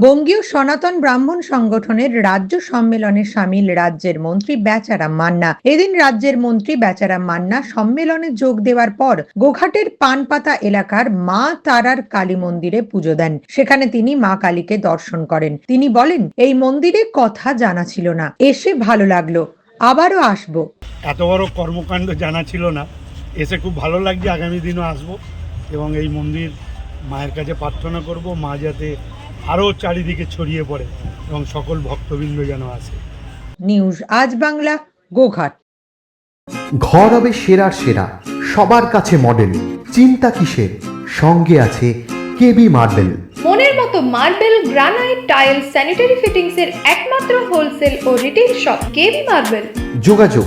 বঙ্গীয় সনাতন ব্রাহ্মণ সংগঠনের রাজ্য সম্মেলনে সামিল রাজ্যের মন্ত্রী বেচারাম মান্না। এদিন রাজ্যের মন্ত্রী বেচারাম মান্না সম্মেলনে যোগ দেওয়ার পর গোঘাটের পানপাতা এলাকার মা তারার কালী মন্দিরে পুজো দেন। সেখানে তিনি মা কালীকে দর্শন করেন। তিনি বলেন, এই মন্দিরে কথা জানা ছিল না। এসে ভালো লাগল। আবারও আসব। এত বড় কর্মকাণ্ড জানা ছিল না। এসে খুব ভালো লাগছে, আগামী দিনও আসব এবং এই মন্দির মায়ের কাছে প্রার্থনা করব। মা যাতে আরও চারিদিকে ছড়িয়ে পড়ে এবং সকল ভক্তবৃন্দ যেন আসে। নিউজ আজ বাংলা গোঘাট। ঘর হবে সেরার সেরা সবার কাছে মডেল চিন্তা কিসের? সঙ্গে আছে কেবি মার্বেল। মনের মতো marble granite tile sanitary fittings এর একমাত্র হোলসেল ও রিটেল শপ কেবি মার্বেল। যোগাযোগ